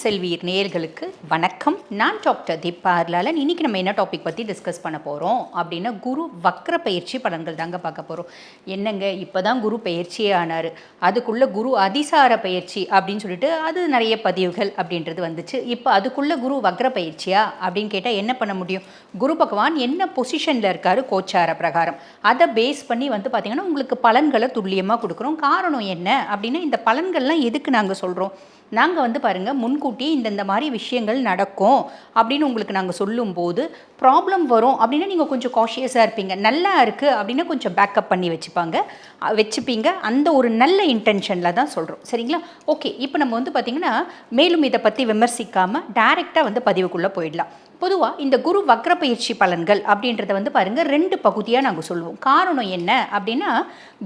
செல்வீர் நேயர்களுக்கு வணக்கம். நான் டாக்டர் தீபா அர்லாலன் இன்னைக்கு நம்ம என்ன டாபிக் பற்றி டிஸ்கஸ் பண்ண போகிறோம் அப்படின்னா குரு வக்ர பயிற்சி பலன்கள் தாங்க பார்க்க போகிறோம் என்னங்க? இப்போ தான் குரு பயிற்சியே ஆனார். அதுக்குள்ளே குரு அதிசார பயிற்சி அப்படின்னு சொல்லிட்டு அது நிறைய பதிவுகள் அப்படின்றது வந்துச்சு. இப்போ அதுக்குள்ளே குரு வக்ர பயிற்சியா அப்படின்னு கேட்டால் என்ன பண்ண முடியும்? குரு பகவான் என்ன பொசிஷனில் இருக்காரு? கோச்சார பிரகாரம். அதை பேஸ் பண்ணி வந்து பார்த்திங்கன்னா உங்களுக்கு பலன்களை துல்லியமாக கொடுக்குறோம். காரணம் என்ன? அப்படின்னா இந்த பலன்கள்லாம் எதுக்கு நாங்கள் சொல்கிறோம் நாங்கள் வந்து பாருங்கள் முன்கூட்டி இந்தந்த மாதிரி விஷயங்கள் நடக்கும் அப்படின்னு உங்களுக்கு நாங்கள் சொல்லும்போது ப்ராப்ளம் வரும் அப்படின்னா நீங்கள் கொஞ்சம் காஷியஸாக இருப்பீங்க. நல்லா இருக்குது அப்படின்னா கொஞ்சம் பேக்கப் பண்ணி வச்சுப்பாங்க. வச்சுப்பீங்க. அந்த ஒரு நல்ல இன்டென்ஷனில் தான் சொல்கிறோம் சரிங்களா? ஓகே இப்போ நம்ம வந்து பார்த்திங்கன்னா மேலும் இதை பற்றி விமர்சிக்காமல் டைரெக்டாக வந்து பதிவுக்குள்ளே போயிடலாம். பொதுவாக இந்த குரு வக்ர பயிற்சி பலன்கள் அப்படின்றத வந்து பாருங்கள் ரெண்டு பகுதியாக நாங்கள் சொல்லுவோம் காரணம் என்ன அப்படின்னா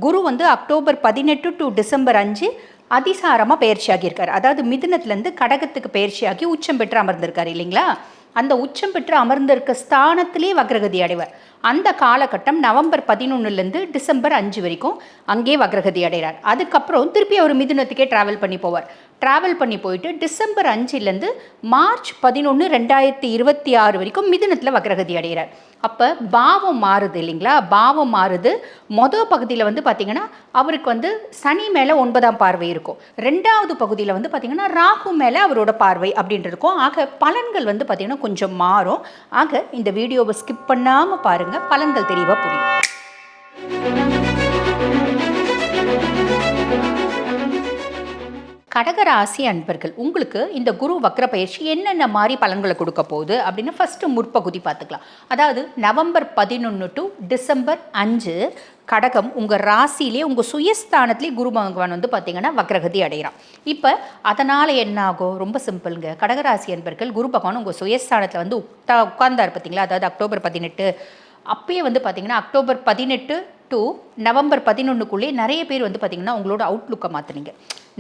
குரு வந்து அக்டோபர் பதினெட்டு டு டிசம்பர் அஞ்சு அதிசாரமாக பயிற்சியாகியிருக்கார். அதாவது மிதுனத்துலேருந்து கடகத்துக்கு பயிற்சியாகி உச்சம் பெற்று அமர்ந்திருக்கார் இல்லைங்களா? அந்த உச்சம் பெற்று அமர்ந்திருக்க ஸ்தானத்திலே வக்ரகதி அடைவார். அந்த காலகட்டம் நவம்பர் பதினொன்றுலேருந்து டிசம்பர் அஞ்சு வரைக்கும் அங்கே வக்ரகதி அடைகிறார். அதுக்கப்புறம் திருப்பி அவர் மிதுனத்துக்கே ட்ராவல் பண்ணி போவார். ட்ராவல் பண்ணி போயிட்டு டிசம்பர் அஞ்சுலேருந்து மார்ச் பதினொன்று ரெண்டாயிரத்தி இருபத்தி ஆறு வரைக்கும் மிதுனத்தில் வக்ரகதி அடைகிறார். அப்போ பாவம் மாறுது இல்லைங்களா? பாவம் மாறுது. மொதல் பகுதியில் வந்து பார்த்திங்கன்னா அவருக்கு வந்து சனி மேலே ஒன்பதாம் பார்வை இருக்கும். ரெண்டாவது பகுதியில் வந்து பார்த்திங்கன்னா ராகு மேலே அவரோட பார்வை அப்படின்ட்டு இருக்கும். ஆக பலன்கள் வந்து பார்த்திங்கன்னா கொஞ்சம் மாறும். ஆக இந்த வீடியோவை ஸ்கிப் பண்ணாமல் பாருங்கள் பலன்கள் தெளிவாக புரியும். கடகராசி அன்பர்கள் உங்களுக்கு இந்த குரு வக்ர பயிற்சி என்னென்ன மாதிரி பலன்களை கொடுக்க போகுது அப்படின்னு ஃபஸ்ட்டு முற்பகுதி பார்த்துக்கலாம். அதாவது நவம்பர் பதினொன்று டு டிசம்பர் அஞ்சு கடகம் உங்கள் ராசியிலே உங்கள் சுயஸ்தானத்திலே குரு பகவான் வந்து பார்த்திங்கன்னா வக்ரகதி அடைகிறான் இப்போ அதனால் என்ன ஆகும்? ரொம்ப சிம்பிளுங்க கடகராசி அன்பர்கள் குரு பகவான் உங்கள் சுயஸ்தானத்தில் வந்து உட்கா உட்கார்ந்தார் பார்த்தீங்களா? அதாவது அக்டோபர் பதினெட்டு. அப்பயே வந்து பார்த்திங்கன்னா அக்டோபர் பதினெட்டு டு நவம்பர் பதினொன்றுக்குள்ளே நிறைய பேர் வந்து பார்த்திங்கன்னா உங்களோட அவுட்லுக்கை மாற்றுனீங்க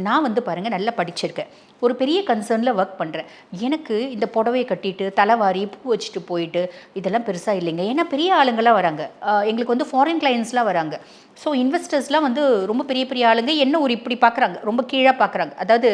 நான் வந்து பாருங்கள் நல்லா படிச்சிருக்கேன். ஒரு பெரிய கன்சர்னில் ஒர்க் பண்ணுறேன் எனக்கு இந்த புடவையை கட்டிட்டு தலைவாரி பூ வச்சுட்டு போயிட்டு இதெல்லாம் பெருசாக இல்லைங்க. ஏன்னா பெரிய ஆளுங்களாம் வராங்க. எங்களுக்கு வந்து ஃபாரின் கிளைண்ட்ஸ்லாம் வராங்க. ஸோ இன்வெஸ்டர்ஸ்லாம் வந்து ரொம்ப பெரிய பெரிய ஆளுங்க. என்ன ஒரு இப்படி பார்க்குறாங்க ரொம்ப கீழாக பார்க்குறாங்க அதாவது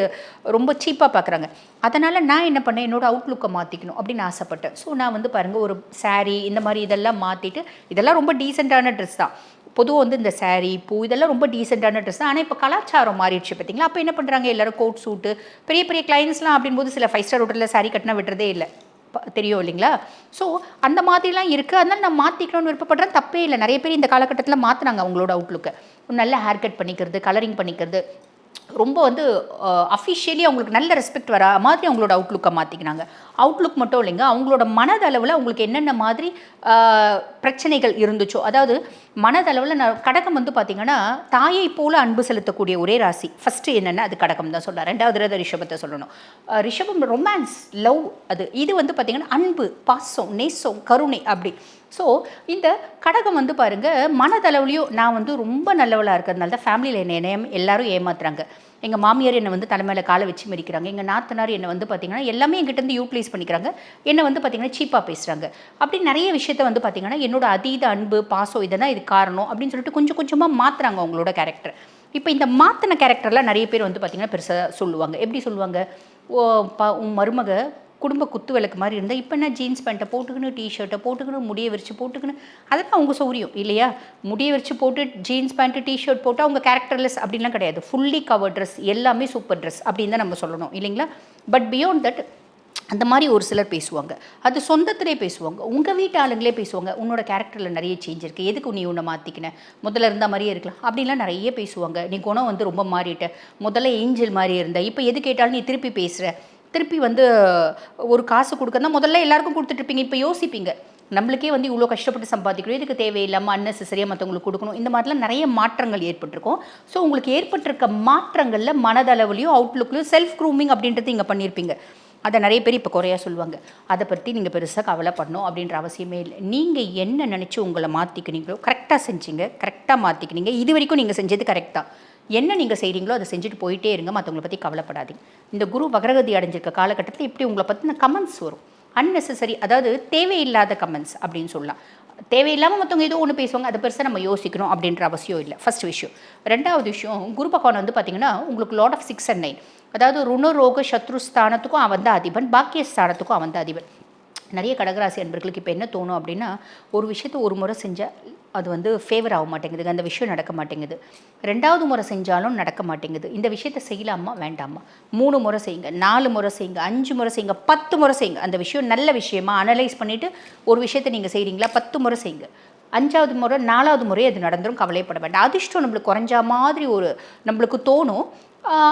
ரொம்ப சீப்பாக பார்க்குறாங்க அதனால் நான் என்ன பண்ணேன்? என்னோட அவுட்லுக்கை மாற்றிக்கணும் அப்படின்னு ஆசைப்பட்டேன். ஸோ நான் வந்து பாருங்கள் ஒரு சாரீ இந்த மாதிரி இதெல்லாம் மாற்றிட்டு இதெல்லாம் ரொம்ப டீசெண்டான ட்ரெஸ் தான். பொதுவாக வந்து இந்த சாரீ பூ இதெல்லாம் ரொம்ப டீசெண்டான ட்ரெஸ் தான். ஆனால் இப்போ கலாச்சாரம் மாறிடுச்சு பார்த்தீங்களா அப்போ என்ன பண்ணுறாங்க எல்லோரும் கோட் சூட்டு பெரிய பெரிய கிளைண்ட்ஸ்லாம் அப்படின்போது சில ஃபைவ் ஸ்டார் ஹோட்டலில் சாரீ கட்டினா விட்டுறதே இல்லை. ப- தெரியும் இல்லைங்களா? ஸோ அந்த மாதிரிலாம் இருக்குது அதனால் நான் மாற்றிக்கணும்னு விருப்பப்படுறேன். தப்பே இல்லை. நிறைய பேர் இந்த காலகட்டத்தில் மாற்றினாங்க அவங்களோட அவுட்லுக்கு நல்ல ஹேர் கட் பண்ணிக்கிறது கலரிங் பண்ணிக்கிறது ரொம்ப வந்து அஃபிஷியலி அவங்களுக்கு நல்ல ரெஸ்பெக்ட் வர மாதிரி அவங்களோட அவுட்லுக்கை மாற்றிக்கினாங்க அவுட்லுக் மட்டும் இல்லைங்க அவங்களோட மனதளவில் அவங்களுக்கு என்னென்ன மாதிரி பிரச்சனைகள் இருந்துச்சோ அதாவது மனதளவில் நான் கடகம் வந்து பார்த்திங்கன்னா தாயை போல அன்பு செலுத்தக்கூடிய ஒரே ராசி. ஃபஸ்ட்டு என்னென்ன அது கடகம் தான் சொல்லலாம் ரெண்டாவது ரத ரிஷபத்தை சொல்லணும். ரிஷபம் ரொமான்ஸ் லவ் அது இது வந்து பார்த்திங்கன்னா அன்பு பாசம் நேசம் கருணை அப்படி. ஸோ இந்த கடகம் வந்து பாருங்கள் மனதளவுலையும் நான் வந்து ரொம்ப நல்லவளாக இருக்கிறதுனால தான் ஃபேமிலியில் என்னை என்ன எல்லாரும் ஏமாத்துறாங்க. எங்கள் மாமியார் என்னை வந்து தலைமையில் காலை வச்சு மறிக்கிறாங்க எங்கள் நாத்தனார் என்னை வந்து பார்த்திங்கன்னா எல்லாமே எங்கிட்டருந்து யூட்டிலைஸ் பண்ணிக்கிறாங்க. என்னை வந்து பார்த்திங்கன்னா சீப்பாக பேசுகிறாங்க அப்படி நிறைய விஷயத்த வந்து பார்த்திங்கன்னா என்னோட அதீத அன்பு பாசம் இதெல்லாம் இது காரணம் அப்படின்னு சொல்லிட்டு கொஞ்சம் கொஞ்சமாக மாற்றுறாங்க அவங்களோட கேரக்டர் இப்போ இந்த மாற்றின கேரக்டர்லாம் நிறைய பேர் வந்து பார்த்திங்கன்னா பெருசாக சொல்லுவாங்க. எப்படி சொல்லுவாங்க? ஓ ப உன் மருமக குடும்ப குத்து விளக்கு மாதிரி இருந்தால் இப்போ என்ன ஜீன்ஸ் பேண்ட்டை போட்டுக்கணும் டிஷர்ட்டை போட்டுக்கணும் முடியை விரிச்சு போட்டுக்கணும் அதெல்லாம் அவங்க சௌரியம் இல்லையா? முடியை விரிச்சு போட்டு ஜீன்ஸ் பேண்ட்டு டிஷர்ட் போட்டு அவங்க கேரக்டர்லெஸ் அப்படின்லாம் கிடையாது. ஃபுல்லி கவர் ட்ரெஸ் எல்லாமே சூப்பர் ட்ரெஸ் அப்படின்னு தான் நம்ம சொல்லணும் இல்லைங்களா? பட் பியாண்ட் தட் அந்த மாதிரி ஒரு சிலர் பேசுவாங்க. அது சொந்தத்திலே பேசுவாங்க. உங்கள் வீட்டு ஆளுங்களே பேசுவாங்க உன்னோட கேரக்டரில் நிறைய சேஞ்ச் இருக்குது எதுக்கு நீ உன்னை மாற்றிக்கின முதல்ல இருந்த மாதிரியே இருக்கலாம். அப்படின்லாம் நிறைய பேசுவாங்க. நீ குணம் வந்து ரொம்ப மாறிட்ட. முதல்ல ஏஞ்சல் மாதிரி இருந்த. இப்போ எது கேட்டாலும் நீ திருப்பி பேசுகிற திருப்பி வந்து ஒரு காசு கொடுக்கறதா முதல்ல எல்லாருக்கும் கொடுத்துட்ருப்பீங்க இப்போ யோசிப்பீங்க. நம்மளுக்கே வந்து இவ்வளோ கஷ்டப்பட்டு சம்பாதிக்கணும் இதுக்கு தேவையில்லாமல் அன்னெசரியாக மற்றவங்களுக்கு கொடுக்கணும் இந்த மாதிரிலாம் நிறைய மாற்றங்கள் ஏற்பட்டிருக்கும். ஸோ உங்களுக்கு ஏற்பட்டிருக்க மாற்றங்களில் மனதளவுலையும் அவுட்லுக்லையும் செல்ஃப் க்ரூமிங் அப்படின்றது இங்கே பண்ணியிருப்பீங்க. அதை நிறைய பேர் இப்போ குறையா சொல்லுவாங்க. அதை பற்றி நீங்கள் பெருசாக கவலைப்படணும் அப்படின்ற அவசியமே இல்லை. நீங்கள் என்ன நினச்சி உங்களை மாற்றிக்கினீங்களோ கரெக்டாக செஞ்சீங்க கரெக்டாக மாற்றிக்கினீங்க இது வரைக்கும் நீங்கள் செஞ்சது கரெக்டாக என்ன நீங்கள் செய்கிறீங்களோ அதை செஞ்சுட்டு போயிட்டே இருங்க மற்றவங்களை பற்றி கவலைப்படாதீங்க. இந்த குரு வகரகதி அடைஞ்சிருக்க காலகட்டத்தில் இப்படி உங்களை பற்றின கமெண்ட்ஸ் வரும். அன்னெசரி அதாவது தேவையில்லாத கமெண்ட்ஸ் அப்படின்னு சொல்லலாம். தேவையில்லாமல் மற்றவங்க ஏதோ ஒன்று பேசுவாங்க அதை பெருசாக நம்ம யோசிக்கணும் அப்படின்ற அவசியம் இல்லை. ஃபர்ஸ்ட் விஷயம். ரெண்டாவது விஷயம் குரு பகவான் வந்து பார்த்தீங்கன்னா உங்களுக்கு lot of six and nine அதாவது ருணரோக சத்ரு ஸ்தானத்துக்கும் அவன் தான் அதிபன் பாக்கிய ஸ்தானத்துக்கும் அவன் தான் அதிபன். நிறைய கடகராசி அன்பர்களுக்கு இப்போ என்ன தோணும் அப்படின்னா ஒரு விஷயத்தை ஒரு முறை செஞ்சால் அது வந்து ஃபேவர் ஆக மாட்டேங்குது. அந்த விஷயம் நடக்க மாட்டேங்குது. ரெண்டாவது முறை செஞ்சாலும் நடக்க மாட்டேங்குது. இந்த விஷயத்தை செய்யலாமா? வேண்டாமா? மூணு முறை செய்யுங்க நாலு முறை செய்யுங்க அஞ்சு முறை செய்யுங்க பத்து முறை செய்யுங்க. அந்த விஷயம் நல்ல விஷயமா அனலைஸ் பண்ணிவிட்டு ஒரு விஷயத்தை நீங்கள் செய்கிறீங்களா பத்து முறை செய்யுங்க. அஞ்சாவது முறை நாலாவது முறை அது நடந்துடும் கவலைப்பட வேண்டாம். அதிர்ஷ்டம் நம்மளுக்கு குறைஞ்ச மாதிரி ஒரு நம்மளுக்கு தோணும்.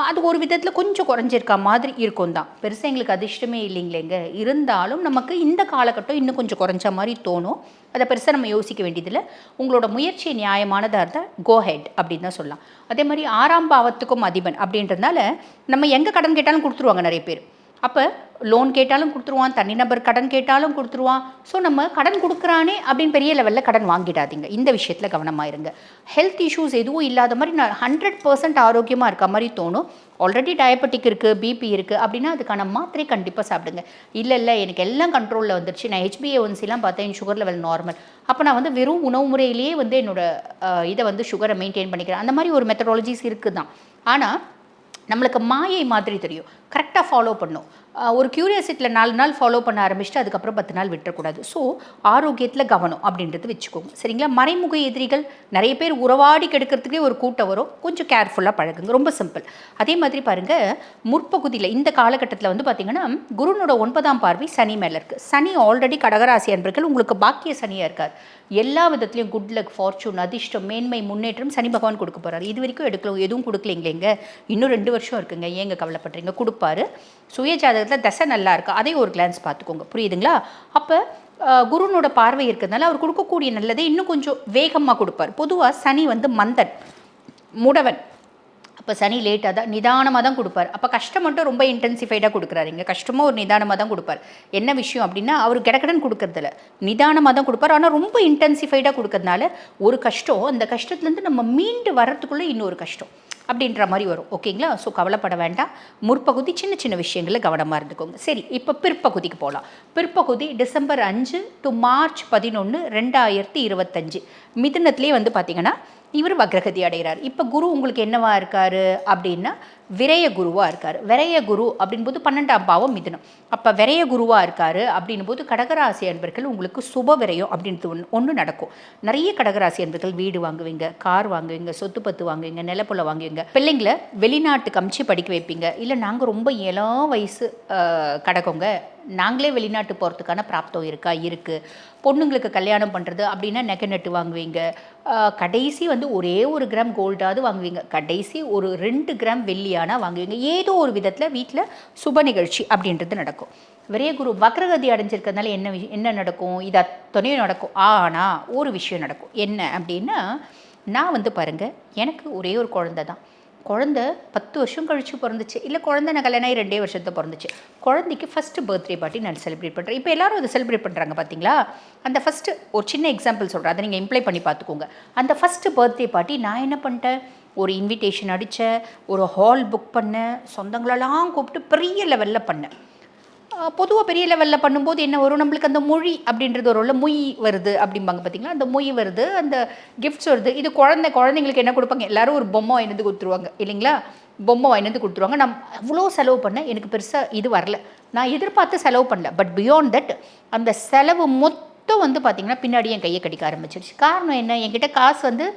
அது ஒரு விதத்தில் கொஞ்சம் குறைஞ்சிருக்க மாதிரி இருக்கும் தான். பெருசாக எங்களுக்கு அதிர்ஷ்டமே இல்லைங்களேங்க. இருந்தாலும் நமக்கு இந்த காலகட்டம் இன்னும் கொஞ்சம் குறைஞ்ச மாதிரி தோணும். அதை பெருசாக நம்ம யோசிக்க வேண்டியதில்லை. உங்களோட முயற்சி நியாயமானதாக இருந்தால் கோ ஹெட் அப்படின்னு தான் சொல்லலாம். அதே மாதிரி ஆறாம் பாவத்துக்கும் அதிபன் அப்படின்றதுனால நம்ம எங்கே கடன் கேட்டாலும் கொடுத்துருவாங்க நிறைய பேர். அப்போ லோன் கேட்டாலும் கொடுத்துருவான் தனிநபர் கடன் கேட்டாலும் கொடுத்துருவான். ஸோ நம்ம கடன் கொடுக்குறானே அப்படின்னு பெரிய லெவலில் கடன் வாங்கிடாதீங்க. இந்த விஷயத்தில் கவனமாக இருங்க. ஹெல்த் இஷ்யூஸ் எதுவும் இல்லாத மாதிரி நான் ஹண்ட்ரட் பர்சன்ட் ஆரோக்கியமாக இருக்க மாதிரி தோணும். ஆல்ரெடி டயபெட்டிக் இருக்குது பிபி இருக்குது அப்படின்னா அதுக்கான மாத்திரை கண்டிப்பாக சாப்பிடுங்க. இல்லை இல்லை எனக்கு எல்லாம் கண்ட்ரோலில் வந்துருச்சு. நான் ஹெச்பிஏ ஒன்சிலாம் பார்த்தேன் சுகர் லெவல் நார்மல் அப்போ நான் வந்து வெறும் உணவு முறையிலேயே வந்து என்னோட இதை வந்து சுகரை மெயின்டைன் பண்ணிக்கிறேன். அந்த மாதிரி ஒரு மெத்தடாலஜிஸ் இருக்குது தான் ஆனால் நம்மளுக்கு மாயை மாதிரி தெரியும். கரெக்டாக ஃபாலோ பண்ணும். ஒரு கியூரியாசிட்டியில் நாலு நாள் ஃபாலோ பண்ண ஆரம்பிச்சுட்டு அதுக்கப்புறம் பத்து நாள் விட்டுறக்கூடாது. ஸோ ஆரோக்கியத்தில் கவனம் அப்படின்றது வச்சுக்கோங்க. சரிங்களா? மறைமுக எதிரிகள் நிறைய பேர் உறவாடி கெடுக்கிறதுக்கே ஒரு கூட்டம் வரும். கொஞ்சம் கேர்ஃபுல்லாக பழகுங்க. ரொம்ப சிம்பிள் அதே மாதிரி பாருங்கள் முற்பகுதியில் இந்த காலகட்டத்தில் வந்து பார்த்திங்கன்னா குருனோட ஒன்பதாம் பார்வை சனி மேலே இருக்குது சனி ஆல்ரெடி கடகராசி அன்பர்கள் உங்களுக்கு பாக்கிய சனியாக இருக்கார். எல்லா விதத்துலையும் குட் லக் ஃபார்ச்சூன் அதிர்ஷ்டம் மேன்மை முன்னேற்றம் சனி பகவான் கொடுக்க போகிறார் இது வரைக்கும் எடுக்கல எதுவும் கொடுக்கலைங்களேங்க இன்னும் ரெண்டு வருஷம் இருக்குங்க. ஏங்க கவலைப்படுறீங்க? கொடுப்பாரு. சுய இடத்துல தசை நல்லா இருக்கா? அதையும் ஒரு கிளான்ஸ் பார்த்துக்கோங்க. புரியுதுங்களா? அப்போ குருனோட பார்வை இருக்கிறதுனால அவர் கொடுக்கக்கூடிய நல்லதை இன்னும் கொஞ்சம் வேகமாக கொடுப்பார். பொதுவாக சனி வந்து மந்தன் முடவன். அப்போ சனி லேட்டாக தான் நிதானமாக தான் கொடுப்பார். அப்போ கஷ்டம் மட்டும் ரொம்ப இன்டென்சிஃபைடாக கொடுக்குறாரு. இங்கே கஷ்டமாக ஒரு நிதானமாக தான் கொடுப்பார். என்ன விஷயம் அப்படின்னா அவர் கிடக்கடன் கொடுக்கறதில்ல. நிதானமாக தான் கொடுப்பார். ஆனால் ரொம்ப இன்டென்சிஃபைடாக கொடுக்கறதுனால ஒரு கஷ்டம் அந்த கஷ்டத்துலேருந்து நம்ம மீண்டு வர்றதுக்குள்ளே இன்னொரு கஷ்டம். அப்படின்ற மாதிரி வரும். ஓகேங்களா? ஸோ கவலைப்பட வேண்டாம். முற்பகுதி சின்ன சின்ன விஷயங்களில் கவனமாக இருந்துக்கோங்க. சரி இப்போ பிற்பகுதிக்கு போகலாம் பிற்பகுதி டிசம்பர் அஞ்சு டு மார்ச் பதினொன்று ரெண்டாயிரத்தி இருபத்தஞ்சு. மிதுனத்துலேயே வந்து பார்த்திங்கன்னா இவர் வக்ரகதி அடைகிறார். இப்போ குரு உங்களுக்கு என்னவா இருக்கார்? அப்படின்னா விரைய குருவாக இருக்கார். விரைய குரு அப்படின்போது பன்னெண்டாம் பாவம் மிதுனம். அப்போ விரைய குருவாக இருக்கார் அப்படின்னும் போது கடகராசி அன்பர்கள் உங்களுக்கு சுப விரயம் அப்படின்றது ஒன்று ஒன்று நடக்கும். நிறைய கடகராசி அன்பர்கள் வீடு வாங்குவீங்க கார் வாங்குவீங்க சொத்து பத்து வாங்குவீங்க நிலப்புல வாங்குவீங்க. பிள்ளைங்களை வெளிநாட்டுக்கு கமிச்சி படிக்க வைப்பீங்க. இல்லை நாங்கள் ரொம்ப இளம் வயசு கடக்கோங்க நாங்களே வெளிநாட்டு போகிறதுக்கான பிராப்தம் இருக்கா? இருக்குது பொண்ணுங்களுக்கு கல்யாணம் பண்ணுறது அப்படின்னா நெகை நட்டு வாங்குவீங்க. கடைசி வந்து ஒரே ஒரு கிராம் கோல்டாவது வாங்குவீங்க. கடைசி ஒரு ரெண்டு கிராம் வெள்ளியானா வாங்குவீங்க. ஏதோ ஒரு விதத்தில் வீட்டில் சுப நிகழ்ச்சி அப்படின்றது நடக்கும். விரைய குரு வக்ரகதி அடைஞ்சிருக்கிறதுனால என்ன விஷயம் என்ன நடக்கும்? இது அத்தனையும் நடக்கும். ஆனால் ஒரு விஷயம் நடக்கும். என்ன அப்படின்னா நான் வந்து பாருங்கள் எனக்கு ஒரே ஒரு குழந்தை தான் குழந்த பத்து வருஷம் கழிச்சு பிறந்துச்சு. இல்லை குழந்தை நான் கல்யாணம் ஆகி ரெண்டே வருஷத்தை பிறந்துச்சு. குழந்தைக்கு ஃபஸ்ட்டு பர்த்டே பார்ட்டி நான் செலிப்ரேட் பண்ணுறேன் இப்போ எல்லாரும் அதை செலிப்ரேட் பண்ணுறாங்க பார்த்தீங்களா அந்த ஃபஸ்ட்டு ஒரு சின்ன எக்ஸாம்பிள் சொல்கிறேன் அதை நீங்கள் இம்ப்ளை பண்ணி பார்த்துக்கோங்க அந்த ஃபஸ்ட்டு பர்த்டே பார்ட்டி நான் என்ன பண்ணிட்டேன்? ஒரு இன்விடேஷன் அடித்தேன் ஒரு ஹால் புக் பண்ணேன். சொந்தங்களெல்லாம் கூப்பிட்டு பெரிய லெவலில் பண்ணேன். பொதுவாக பெரிய லெவலில் பண்ணும்போது என்ன வரும்? நம்மளுக்கு அந்த மொழி அப்படின்றது ஒரு மொய் வருது அப்படிம்பாங்க பார்த்தீங்களா அந்த மொய் வருது அந்த கிஃப்ட்ஸ் வருது. இது குழந்தை குழந்தைங்களுக்கு என்ன கொடுப்பாங்க? எல்லாரும் ஒரு பொம்மை வாங்கிட்டு வந்து கொடுத்துருவாங்க இல்லைங்களா? பொம்மை வாங்கிட்டு வந்து கொடுத்துருவாங்க. நான் அவ்வளோ செலவு பண்ணேன் எனக்கு பெருசாக இது வரல. நான் எதிர்பார்த்து செலவு பண்ணல. பட் பியாண்ட் தட் அந்த செலவு மொத்தம் வந்து பார்த்திங்கன்னா பின்னாடி என் கையை கடிக்க ஆரம்பிச்சிருச்சு. காரணம் என்ன? என்கிட்ட காசு வந்து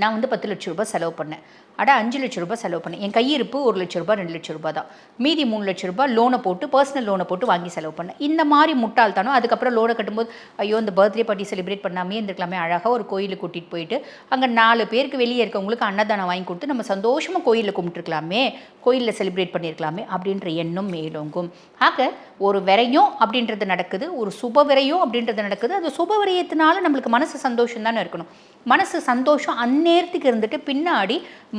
நான் வந்து பத்து லட்ச ரூபாய் செலவு பண்ணேன். அட அஞ்சு லட்ச ரூபாய் செலவு பண்ணேன் என் கையிருப்பு ஒரு லட்ச ரூபாய் ரெண்டு லட்ச ரூபாய் தான். மீதி மூணு லட்ச ரூபாய் லோனை போட்டு பர்சனல் லோனை போட்டு வாங்கி செலவு பண்ணேன் இந்த மாதிரி முட்டாள்தானோ அதுக்கப்புறம் லோனை கட்டும்போது ஐயோ இந்த பர்த்டே பார்ட்டி செலிப்ரேட் பண்ணாமே இருந்திருக்கலாமே. அழகாக ஒரு கோயிலுக்கு கூட்டிகிட்டு போயிட்டு அங்கே நாலு பேருக்கு வெளியே இருக்கவங்களுக்கு அன்னதானம் வாங்கி கொடுத்து நம்ம சந்தோஷமாக கோயிலில் கும்பிட்டுருக்கலாமே. கோயிலில் செலிப்ரேட் பண்ணியிருக்கலாமே அப்படின்ற எண்ணம் மேலோங்கும். ஆக ஒரு விரையும் அப்படின்றது நடக்குது. ஒரு சுப விரையும் அப்படின்றது நடக்குது. அது சுப விரயத்தினால நம்மளுக்கு மனசு சந்தோஷம் தானே இருக்கணும். மனசு சந்தோஷம் அந்நேரத்துக்கு இருந்துட்டு பின்னாடி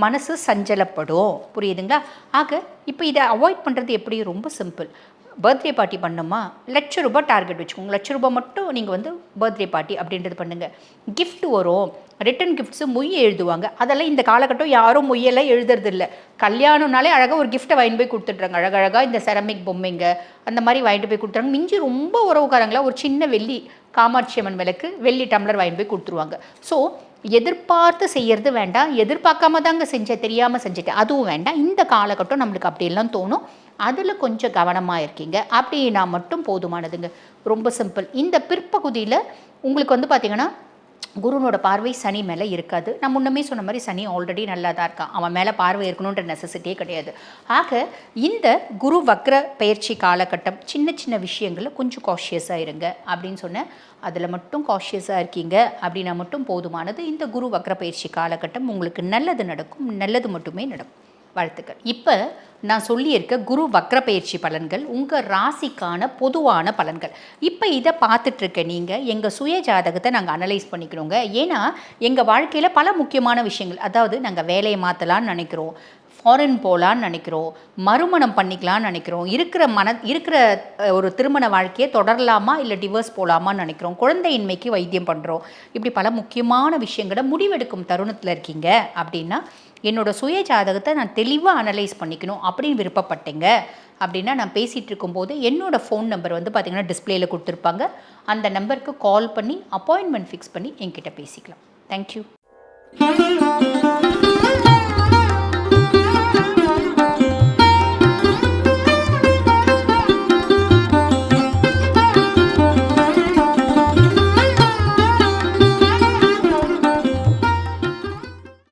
மனசு சஞ்சலப்படும். புரியுதுங்களா? ஆக இப்போ இதை அவாய்ட் பண்ணுறது எப்படி? ரொம்ப சிம்பிள் பர்த்டே பார்ட்டி பண்ணுமா? லட்ச ரூபாய் டார்கெட் வச்சுக்கோங்க. லட்ச ரூபாய் மட்டும் நீங்கள் வந்து பர்த்டே பார்ட்டி அப்படின்றது பண்ணுங்கள் கிஃப்ட் வரும். ரிட்டன் கிஃப்ட்ஸு மொய் எழுதுவாங்க. அதெல்லாம் இந்த காலகட்டம் யாரும் மொய்யெல்லாம் எழுதுறது இல்லை கல்யாணம்னாலே அழகாக ஒரு கிஃப்ட்டை வாங்கிட்டு போய் கொடுத்துட்றாங்க. அழகழகாக இந்த செரமிக் பொம்மைங்க அந்த மாதிரி வாங்கிட்டு போய் கொடுத்துறாங்க மிஞ்சி ரொம்ப உறவுக்காரங்களா ஒரு சின்ன வெள்ளி காமாட்சி அம்மன் விளக்கு வெள்ளி டம்ளர் வாங்கிட்டு போய் கொடுத்துருவாங்க. ஸோ எதிர்பார்த்து செய்யறது வேண்டாம் எதிர்பார்க்காம தாங்க செஞ்சேன் தெரியாமல் செஞ்சுட்டேன் அதுவும் வேண்டாம். இந்த காலகட்டம் நம்மளுக்கு அப்படியெல்லாம் தோணும். அதில் கொஞ்சம் கவனமாக இருக்கீங்க. அப்படின்னா மட்டும் போதுமானதுங்க. ரொம்ப சிம்பிள். இந்த பிற்பகுதியில் உங்களுக்கு வந்து பார்த்தீங்கன்னா குருனோட பார்வை சனி மேலே இருக்காது. நான் முன்னமே சொன்ன மாதிரி சனி ஆல்ரெடி நல்லா தான் இருக்கான். அவன் மேலே பார்வை இருக்கணுன்ற நெசசிட்டியே கிடையாது. ஆக இந்த குரு வக்ர பயிற்சி காலகட்டம் சின்ன சின்ன விஷயங்களில் கொஞ்சம் காஷியஸாக இருங்க அப்படின்னு சொன்னேன். அதில் மட்டும் காஷியஸாக இருக்கீங்க அப்படின்னா மட்டும் போதுமானது. இந்த குரு வக்ர பயிற்சி காலகட்டம் உங்களுக்கு நல்லது நடக்கும். நல்லது மட்டுமே நடக்கும். வாழ்த்துக்கள். இப்போ நான் சொல்லியிருக்க குரு வக்ர பயிற்சி பலன்கள் உங்கள் ராசிக்கான பொதுவான பலன்கள். இப்போ இதை பார்த்துட்ருக்க நீங்கள் எங்கள் சுய ஜாதகத்தை நாங்கள் அனலைஸ் பண்ணிக்கிறோங்க. ஏன்னா எங்கள் வாழ்க்கையில் பல முக்கியமான விஷயங்கள் அதாவது நாங்கள் வேலையை மாற்றலான்னு நினைக்கிறோம். ஃபாரின் போகலான்னு நினைக்கிறோம் மறுமணம் பண்ணிக்கலாம்னு நினைக்கிறோம். இருக்கிற மன இருக்கிற ஒரு திருமண வாழ்க்கையை தொடரலாமா இல்லை டிவோர்ஸ் போகலாமான்னு நினைக்கிறோம். குழந்தையின்மைக்கு வைத்தியம் பண்ணுறோம் இப்படி பல முக்கியமான விஷயங்களை முடிவெடுக்கும் தருணத்தில் இருக்கீங்க அப்படின்னா என்னோட சுய ஜாதகத்தை நான் தெளிவாக அனலைஸ் பண்ணிக்கணும் அப்படின்னு விருப்பப்பட்டேங்க. அப்படின்னா நான் பேசிகிட்டு இருக்கும்போது என்னோடய ஃபோன் நம்பர் வந்து பார்த்திங்கன்னா டிஸ்பிளேயில் கொடுத்துருப்பாங்க. அந்த நம்பருக்கு கால் பண்ணி அப்பாயின்மெண்ட் ஃபிக்ஸ் பண்ணி என்கிட்ட பேசிக்கலாம். தேங்க்யூ